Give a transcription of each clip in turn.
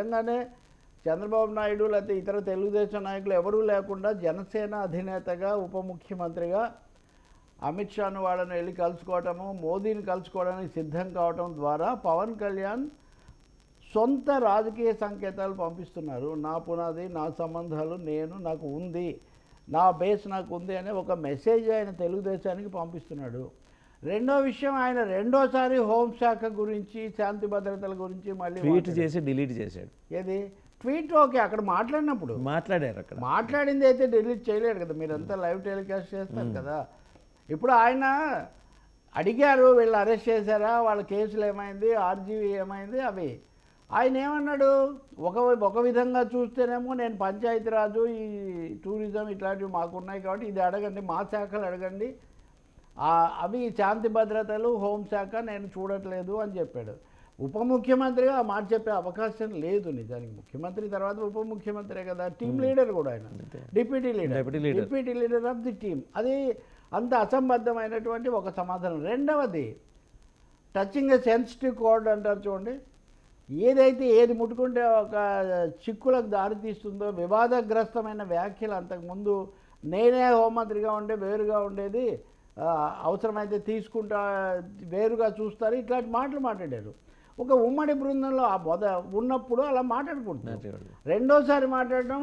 నిజంగానే చంద్రబాబు నాయుడు లేకపోతే ఇతర తెలుగుదేశం నాయకులు ఎవరూ లేకుండా జనసేన అధినేతగా ఉప ముఖ్యమంత్రిగా అమిత్ షాను వాళ్ళని వెళ్ళి కలుసుకోవటము మోదీని కలుసుకోవడానికి సిద్ధం కావటం ద్వారా పవన్ కళ్యాణ్ సొంత రాజకీయ సంకేతాలు పంపిస్తున్నారు. నా పునాది నా సంబంధాలు నేను నాకు ఉంది నా బేస్ నాకు ఉంది అనే ఒక మెసేజ్ ఆయన తెలుగుదేశానికి పంపిస్తున్నాడు. రెండో విషయం ఆయన రెండోసారి హోంశాఖ గురించి శాంతి భద్రతల గురించి మళ్ళీ ట్వీట్. చేసి డిలీట్ చేశాడు. ఏది? ట్వీట్ ఓకే అక్కడ మాట్లాడినప్పుడు. మాట్లాడారు అక్కడ. మాట్లాడింది అయితే డిలీట్ చేయలేరు కదా మీరంతా లైవ్ టెలికాస్ట్ చేస్తారు కదా. ఇప్పుడు ఆయన అడిగారు వీళ్ళు అరెస్ట్ చేశారా వాళ్ళ కేసులు ఏమైంది ఆర్జీవీ ఏమైంది అవి. ఆయన ఏమన్నాడు? ఒక ఒక విధంగా చూస్తేనేమో నేను పంచాయతీరాజు ఈ టూరిజం ఇట్లాంటివి మాకున్నాయి కాబట్టి ఇది అడగండి మా శాఖలు అడగండి అవి శాంతి భద్రతలు హోంశాఖ నేను చూడట్లేదు అని చెప్పాడు. ఉప ముఖ్యమంత్రిగా ఆ మాట చెప్పే అవకాశం లేదు నిజానికి. ముఖ్యమంత్రి తర్వాత ఉప ముఖ్యమంత్రే కదా. టీం లీడర్ కూడా ఆయన. Deputy leader. Deputy leader. Of the team. అది అంత అసంబద్ధమైనటువంటి ఒక సమాధానం. రెండవది టచింగ్ సెన్సిటివ్ కోడ్ అంటారు చూడండి. ఏదైతే ఏది ముట్టుకుంటే ఒక చిక్కులకు దారితీస్తుందో వివాదగ్రస్తమైన వ్యాఖ్యలు అంతకుముందు నేనే హోంమంత్రిగా ఉండే వేరుగా ఉండేది. అవసరమైతే తీసుకుంటా వేరుగా చూస్తారు ఇట్లాంటి మాటలు మాట్లాడారు. ఒక ఉమ్మడి బృందంలో ఆ మొద ఉన్నప్పుడు అలా మాట్లాడుకుంటున్నారు. రెండోసారి మాట్లాడడం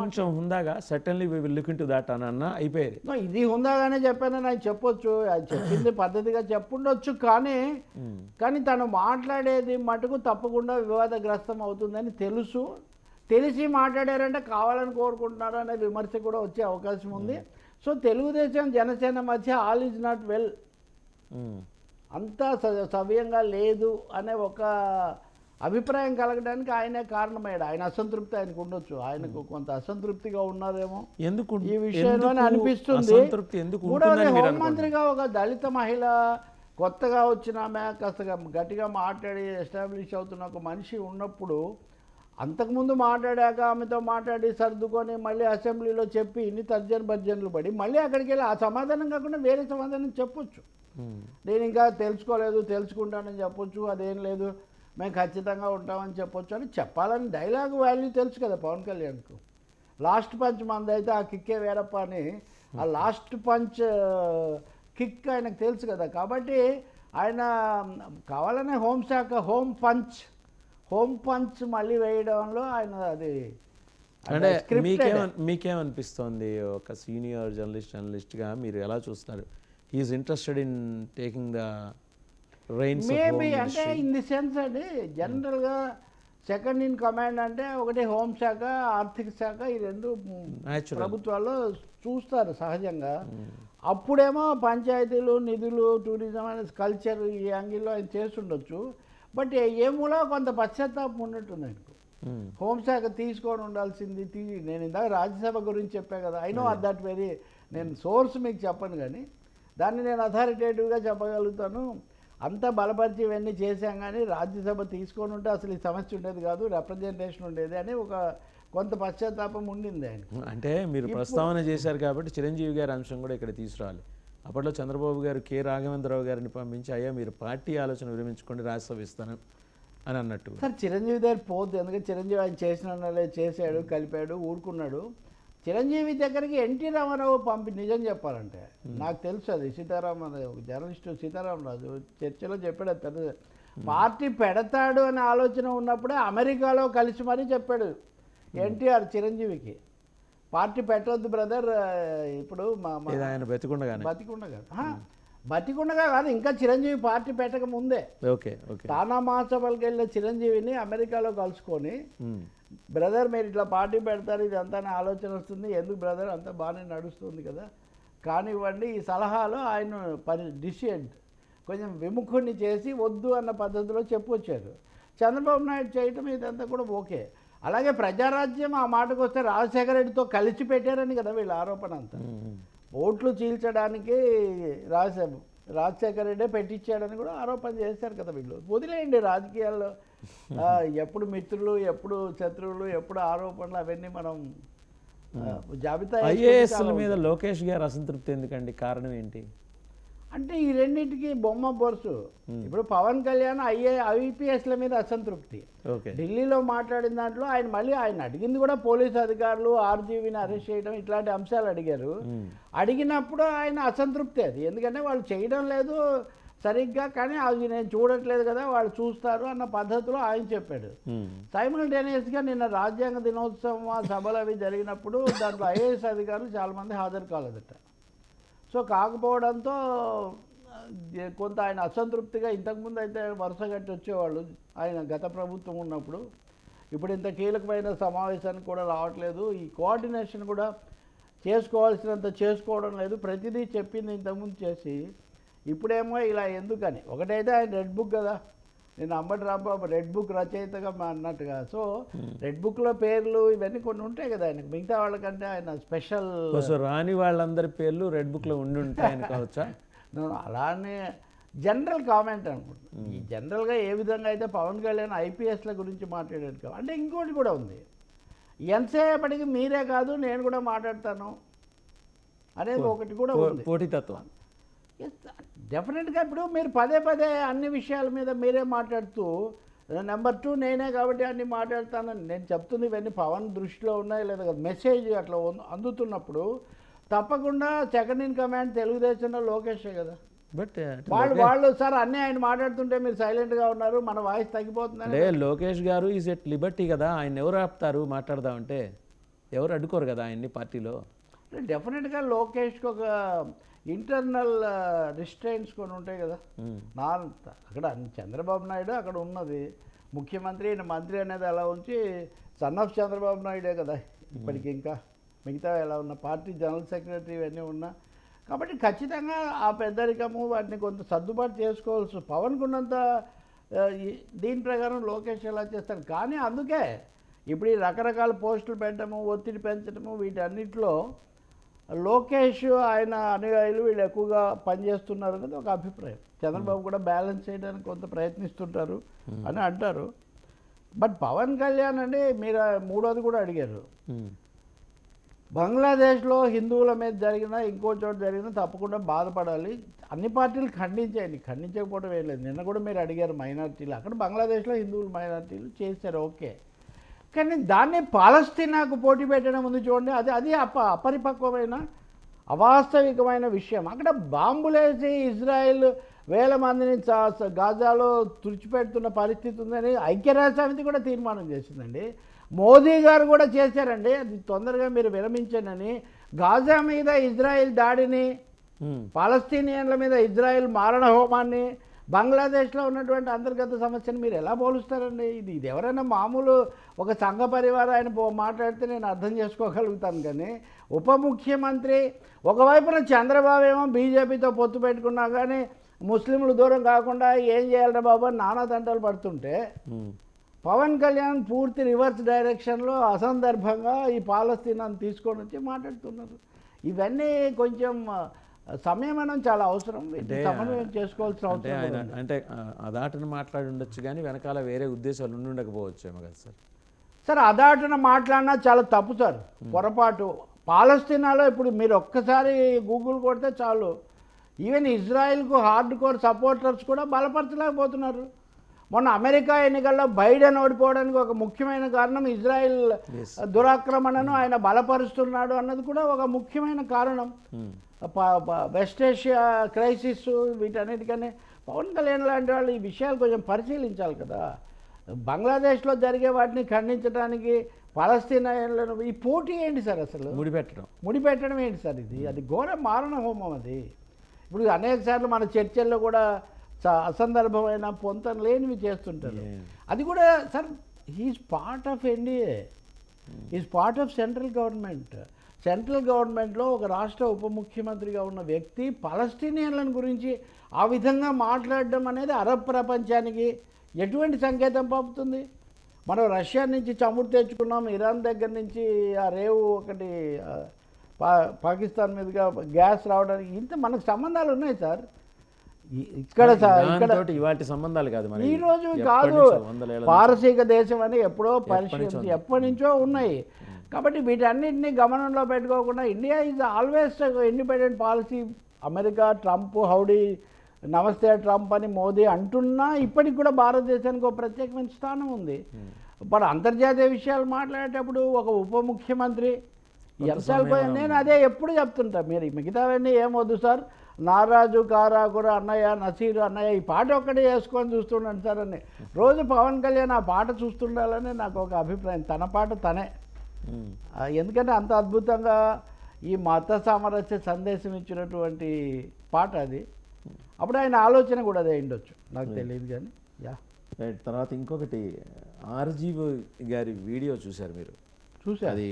కొంచెం హుందాగా certainly we will look that అన్న అయిపోయేది. ఇది ఉందాగానే చెప్పానని ఆయన చెప్పొచ్చు అది చెప్పింది పద్ధతిగా చెప్పుండొచ్చు కానీ కానీ తను మాట్లాడేది మటుకు తప్పకుండా వివాదగ్రస్తం అవుతుందని తెలుసు. తెలిసి మాట్లాడారంటే కావాలని కోరుకుంటున్నారు అనే విమర్శ కూడా వచ్చే అవకాశం ఉంది. సో తెలుగుదేశం జనసేన మధ్య ఆల్ ఈజ్ నాట్ వెల్. అంతా సవ్యంగా లేదు అనే ఒక అభిప్రాయం కలగడానికి ఆయనే కారణమయ్యాడు. ఆయన అసంతృప్తి ఆయనకు ఉండొచ్చు. ఆయనకు కొంత అసంతృప్తిగా ఉన్నారేమో. ఎందుకు ఈ విషయంలోనే అనిపిస్తుంది. మూడవది హోంమంత్రిగా ఒక దళిత మహిళ కొత్తగా వచ్చిన ఆమె కాస్త గట్టిగా మాట్లాడి ఎస్టాబ్లిష్ అవుతున్న ఒక మనిషి ఉన్నప్పుడు అంతకుముందు మాట్లాడాక ఆమెతో మాట్లాడి సర్దుకొని మళ్ళీ అసెంబ్లీలో చెప్పి ఇన్ని తర్జన భర్జనలు పడి మళ్ళీ అక్కడికి వెళ్ళి ఆ సమాధానం కాకుండా వేరే సమాధానం చెప్పొచ్చు. ఉమ్. నేను ఇంకా తెలుసుకోలేదు తెలుసుకుంటానని చెప్పొచ్చు అదేం లేదు మేము ఖచ్చితంగా ఉంటామని చెప్పొచ్చు అని చెప్పాలని డైలాగ్ వాల్యూ తెలుసు కదా పవన్ కళ్యాణ్కు. లాస్ట్ పంచ్ మంది అయితే ఆ కిక్కే వేరప్ప అని ఆ లాస్ట్ పంచ్ కిక్ ఆయనకు తెలుసు కదా. కాబట్టి ఆయన కావాలనే హోంశాఖ హోమ్ పంచ్ హోమ్ పంచ్ మళ్ళీ వేయడంలో ఆయన అది అంటే. మీకేమన్ మీకేమనిపిస్తోంది? ఒక సీనియర్ జర్నలిస్ట్ జర్నలిస్ట్గా మీరు ఎలా చూస్తారు he is interested in taking the reins maybe అంటే ఇన్ ది సెన్స్ అండి జనరల్గా సెకండ్ ఇన్ కమాండ్ అంటే ఒకటి హోంశాఖ ఆర్థిక శాఖ ఈ రెండు. ప్రభుత్వాల్లో చూస్తారు సహజంగా. అప్పుడేమో పంచాయతీలు నిధులు టూరిజం అనే కల్చర్ ఈ యాంగిల్లో ఆయన చేస్తుండొచ్చు. బట్ ఏమూలో కొంత పశ్చాత్తాపం ఉన్నట్టుంది ఆయనకు హోంశాఖ తీసుకొని ఉండాల్సింది తీ నేను ఇందాక రాజ్యసభ గురించి చెప్పా కదా. ఐ నో దట్ వెరీ నేను సోర్స్ మీకు చెప్పను కానీ దాన్ని నేను అథారిటేటివ్గా చెప్పగలుగుతాను. అంతా బలపరిచి ఇవన్నీ చేశాం కానీ రాజ్యసభ తీసుకొని ఉంటే అసలు ఈ సమస్య ఉండేది కాదు రిప్రజెంటేషన్ ఉండేది అని ఒక కొంత పశ్చాత్తాపం ఉండింది ఆయనకు. అంటే మీరు ప్రస్తావన చేశారు కాబట్టి చిరంజీవి గారి అంశం కూడా ఇక్కడ తీసుకురావాలి. అప్పట్లో చంద్రబాబు గారు కె రాఘవేంద్రరావు గారిని పంపించి అయ్యా మీరు పార్టీ ఆలోచన విరమించుకోండి రాజ్యసభ ఇస్తాను అని అన్నట్టు. సార్ చిరంజీవి దగ్గర పోద్దు. ఎందుకంటే చిరంజీవి ఆయన చేసిన చేశాడు కలిపాడు ఊరుకున్నాడు. చిరంజీవి దగ్గరికి ఎన్టీ రామారావు పంపి నిజం చెప్పాలంటే నాకు తెలుసు అది. సీతారామరావు జర్నలిస్ట్ సీతారామరాజు చర్చలో చెప్పాడు అది పెద్ద పార్టీ పెడతాడు అనే ఆలోచన ఉన్నప్పుడే అమెరికాలో కలిసి మరీ చెప్పాడు ఎన్టీఆర్ చిరంజీవికి. పార్టీ పెట్టొద్దు బ్రదర్. ఇప్పుడు మా ఆయన బతికుండగా. ఆ, బతికుండగా కాదు ఇంకా చిరంజీవి పార్టీ పెట్టక ముందే. Okay okay. తానా మహాసభలకు వెళ్ళిన చిరంజీవిని అమెరికాలో కలుసుకొని. బ్రదర్ మీరు ఇట్లా పార్టీ పెడతారు ఇది అంతా ఆలోచన వస్తుంది. ఎందుకు బ్రదర్ అంతా బాగానే నడుస్తుంది కదా. కానివ్వండి ఈ సలహాలో ఆయన పరి డిసిడ్ కొంచెం విముఖుణ్ణి చేసి వద్దు అన్న పద్ధతిలో చెప్పొచ్చారు చంద్రబాబు నాయుడు చేయటం ఇదంతా కూడా ఓకే. అలాగే ప్రజారాజ్యం ఆ మాటకు వస్తే రాజశేఖర రెడ్డితో కలిసి పెట్టారని కదా వీళ్ళ ఆరోపణ అంతా. ఓట్లు చీల్చడానికి రాజశేఖర రాజశేఖర రెడ్డే పెట్టించాడని కూడా ఆరోపణ చేశారు కదా వీళ్ళు. వదిలేయండి రాజకీయాల్లో. ఎప్పుడు మిత్రులు ఎప్పుడు శత్రువులు ఎప్పుడు ఆరోపణలు అవన్నీ మనం జాబితా ఐఏఎస్ల మీద. లోకేష్ గారు అసంతృప్తి ఎందుకండి? కారణం ఏంటి? అంటే ఈ రెండింటికి బొమ్మ బొరుసు. ఇప్పుడు పవన్ కళ్యాణ్ ఐఏ ఐపీఎస్ల మీద అసంతృప్తి. ఓకే. ఢిల్లీలో మాట్లాడిన దాంట్లో ఆయన మళ్ళీ ఆయన అడిగింది కూడా పోలీస్ అధికారులు ఆర్జీవీని అరెస్ట్ చేయడం ఇట్లాంటి అంశాలు అడిగారు. మ్మ్. అడిగినప్పుడు ఆయన అసంతృప్తి అది. ఎందుకంటే వాళ్ళు చేయడం లేదు సరిగ్గా కానీ అది నేను చూడట్లేదు కదా వాళ్ళు చూస్తారు అన్న పద్ధతిలో ఆయన చెప్పాడు. సైమల్టేనియస్గా నిన్న రాజ్యాంగ దినోత్సవం సభలు అవి జరిగినప్పుడు దాంట్లో ఐఏఎస్ అధికారులు చాలామంది హాజరు కాలేదట. సో కాకపోవడంతో కొంత ఆయన అసంతృప్తిగా ఇంతకుముందు అయితే వరుస కట్టి వచ్చేవాళ్ళు. ఆయన గత ప్రభుత్వం ఉన్నప్పుడు. ఇప్పుడు ఇంత కీలకమైన సమావేశానికి కూడా రావట్లేదు. ఈ కోఆర్డినేషన్ కూడా చేసుకోవాల్సినంత చేసుకోవడం లేదు. ప్రతిదీ చెప్పింది ఇంతకుముందు చేసి. ఇప్పుడేమో ఇలా ఎందుకని? ఒకటైతే ఆయన రెడ్ బుక్ కదా. నేను అంబటి రాంబాబు రెడ్ బుక్ రచయితగా మా అన్నట్టుగా సో రెడ్ బుక్లో పేర్లు ఇవన్నీ కొన్ని ఉంటాయి కదా ఆయనకు. మిగతా వాళ్ళకంటే ఆయన స్పెషల్. సో రాని వాళ్ళందరి పేర్లు రెడ్ బుక్లో ఉండి ఉంటాయని కావచ్చా? నేను అలానే జనరల్ కామెంట్ అనుకుంటున్నాను ఈ జనరల్గా ఏ విధంగా అయితే పవన్ కళ్యాణ్ ఐపీఎస్ల గురించి మాట్లాడాడు అంటే ఇంకోటి కూడా ఉంది. ఎంతసేపటికి మీరే కాదు నేను కూడా మాట్లాడతాను అనేది ఒకటి కూడా పోటీతత్వం. డెఫినెట్గా ఇప్పుడు మీరు పదే పదే అన్ని విషయాల మీద మీరే మాట్లాడుతూ నెంబర్ టూ నేనే కాబట్టి అన్ని మాట్లాడతానని నేను చెప్తుంది ఇవన్నీ పవన్ దృష్టిలో ఉన్నాయి లేదా కదా మెసేజ్ అట్లా అందుతున్నప్పుడు తప్పకుండా సెకండ్ ఇన్ కమాండ్ తెలుగుదేశంలో లోకేషే కదా. బట్ వాళ్ళు వాళ్ళు సార్ అన్నీ ఆయన మాట్లాడుతుంటే మీరు సైలెంట్గా ఉన్నారు మన వాయిస్ తగ్గిపోతుందని అంటే లోకేష్ గారు ఈజ్ ఎట్ లిబర్టీ కదా ఆయన ఎవరు ఆపుతారు మాట్లాడదామంటే? ఎవరు అడ్డుకోరు కదా ఆయన్ని పార్టీలో? డెఫినెట్గా లోకేష్కి ఒక ఇంటర్నల్ రిస్ట్రైన్స్ కొన్ని ఉంటాయి కదా. నా అక్కడ చంద్రబాబు నాయుడు అక్కడ ఉన్నది. ముఖ్యమంత్రి మంత్రి అనేది అలా ఉంచి సన్ ఆఫ్ చంద్రబాబు నాయుడే కదా ఇప్పటికి ఇంకా. మిగతా ఎలా ఉన్న పార్టీ జనరల్ సెక్రటరీ ఇవన్నీ ఉన్నా. కాబట్టి ఖచ్చితంగా ఆ పెద్దరికము వాటిని కొంత సర్దుబాటు చేసుకోవాల్సి పవన్కు ఉన్నంత దీని ప్రకారం లోకేష్ ఎలా చేస్తాడు. కానీ అందుకే ఇప్పుడు ఈ రకరకాల పోస్టులు పెట్టడము ఒత్తిడి పెంచడము వీటన్నిటిలో లోకేష్ ఆయన అనుయాయులు వీళ్ళు ఎక్కువగా పనిచేస్తున్నారు అనేది ఒక అభిప్రాయం. చంద్రబాబు కూడా బ్యాలెన్స్ చేయడానికి కొంత ప్రయత్నిస్తుంటారు అని అంటారు. బట్ పవన్ కళ్యాణ్ అండి మీరు మూడోది కూడా అడిగారు. బంగ్లాదేశ్లో హిందువుల మీద జరిగిన ఇంకో చోట జరిగిన తప్పకుండా బాధపడాలి. అన్ని పార్టీలు ఖండించాయండి. ఖండించకపోవడం ఏం లేదు. నిన్న కూడా మీరు అడిగారు మైనార్టీలు. అక్కడ బంగ్లాదేశ్లో హిందువులు మైనార్టీలు చేశారు. ఓకే. కానీ దాన్ని పాలస్తీనాకు పోటీ పెట్టడం ఉంది చూడండి. అది అది అప అపరిపక్వమైన అవాస్తవికమైన విషయం. అక్కడ బాంబులేసి ఇజ్రాయెల్ వేల మందిని గాజాలో తుడిచిపెడుతున్న పరిస్థితి ఉందని ఐక్యరాజ్య సమితి కూడా తీర్మానం చేసిందండి. మోదీ గారు కూడా చేశారండి. అది తొందరగా మీరు విరమించండి. గాజా మీద ఇజ్రాయెల్ దాడిని. పాలస్తీనియన్ల మీద ఇజ్రాయెల్ మారణ హోమాన్ని బంగ్లాదేశ్లో ఉన్నటువంటి అంతర్గత సమస్యను మీరు ఎలా పోలుస్తారండి ఇది ఇది ఎవరైనా మామూలు ఒక సంఘ పరివారం ఆయన మాట్లాడితే నేను అర్థం చేసుకోగలుగుతాను కానీ ఉప ముఖ్యమంత్రి ఒకవైపున చంద్రబాబు ఏమో బీజేపీతో పొత్తు పెట్టుకున్నా కానీ ముస్లింలు దూరం కాకుండా ఏం చేయాలరా బాబు అని నానా తంటాలు పడుతుంటే. పవన్ కళ్యాణ్ పూర్తి రివర్స్ డైరెక్షన్లో అసందర్భంగా ఈ పాలస్తీనాన్ని తీసుకొని వచ్చి మాట్లాడుతున్నారు ఇవన్నీ కొంచెం ఆ, సంయమనం చాలా అవసరం. సమన్వయం చేసుకోవాల్సిన అవసరం. అంటే ఆ, ఆ దాటను మాట్లాడి ఉండొచ్చు కానీ వెనకాల వేరే ఉద్దేశాలు ఉండి ఉండకపోవచ్చేమో కదా సార్. సార్ అదాటున మాట్లాడినా చాలా తప్పు సార్. పొరపాటు. పాలస్తీనాలో ఇప్పుడు మీరు ఒక్కసారి గూగుల్ కొడితే చాలు. ఈవెన్ ఇజ్రాయెల్కు హార్డ్ కోర్ సపోర్టర్స్ కూడా బలపరచలేకపోతున్నారు. మొన్న అమెరికా ఎన్నికల్లో బైడెన్ ఓడిపోవడానికి ఒక ముఖ్యమైన కారణం ఇజ్రాయెల్. దురాక్రమణను ఆయన బలపరుస్తున్నాడు అన్నది కూడా ఒక ముఖ్యమైన కారణం. వెస్ట్ ఏషియా క్రైసిస్ వీటన్నిటికనే పవన్ కళ్యాణ్ లాంటి వాళ్ళు ఈ విషయాలు కొంచెం పరిశీలించాలి కదా. బంగ్లాదేశ్లో జరిగే వాటిని ఖండించడానికి పాలస్తీనాలను ఈ పోటీ ఏంటి సార్ అసలు? ముడిపెట్టడం. ముడిపెట్టడం ఏంటి సార్ ఇది? అది ఘోర మారణ హోమం అది. ఇప్పుడు అనేక సార్లు మన చర్చల్లో కూడా అసందర్భమైన పొంతం లేనివి చేస్తుంటారు. అది కూడా sir he's part of NDA is part of central government central గవర్నమెంట్లో ఒక రాష్ట్ర ఉప ముఖ్యమంత్రిగా ఉన్న వ్యక్తి పలస్టీనియన్లను గురించి ఆ విధంగా మాట్లాడడం అనేది అరబ్ ప్రపంచానికి ఎటువంటి సంకేతం పంపుతుంది? మనం రష్యా నుంచి చమురు తెచ్చుకున్నాం ఇరాన్ దగ్గర నుంచి ఆ రేవు ఒకటి పా పాకిస్తాన్ మీదుగా గ్యాస్ రావడానికి ఇంత మనకు సంబంధాలు ఉన్నాయి సార్? ఇక్కడ ఇక్కడ ఇవాటి సంబంధాలు కాదు ఈ రోజు కాదు. పారసీక దేశం అని ఎప్పుడో పరిశీలించి. ఎప్పటి నుంచో ఉన్నాయి. కాబట్టి వీటన్నిటిని గమనంలో పెట్టుకోకుండా India is always independent policy. America Trump howdy Namaste Trump అని మోదీ అంటున్నా ఇప్పటికి కూడా భారతదేశానికి ఒక ప్రత్యేకమైన స్థానం ఉంది. ఇప్పుడు అంతర్జాతీయ విషయాలు మాట్లాడేటప్పుడు ఒక ఉప ముఖ్యమంత్రి ఎంతసేపు నేను అదే ఎప్పుడు చెప్తుంటా మీరు మిగతావన్నీ ఏమొద్దు సార్? నారాజు కారాకుర అన్నయ్య నసీరు అన్నయ్య ఈ పాట ఒక్కటే వేసుకొని చూస్తుండండి సార్ అని. రోజు పవన్ కళ్యాణ్ ఆ పాట చూస్తుండాలని నాకు ఒక అభిప్రాయం. తన పాట తనే. ఎందుకంటే అంత అద్భుతంగా ఈ మత సామరస్య సందేశం ఇచ్చినటువంటి పాట అది. అప్పుడు ఆయన ఆలోచన కూడా అదే ఉండొచ్చు నాకు తెలియదు కానీ యా. రైట్ తర్వాత ఇంకొకటి ఆర్జీవి గారి వీడియో చూశారు మీరు? చూసా అది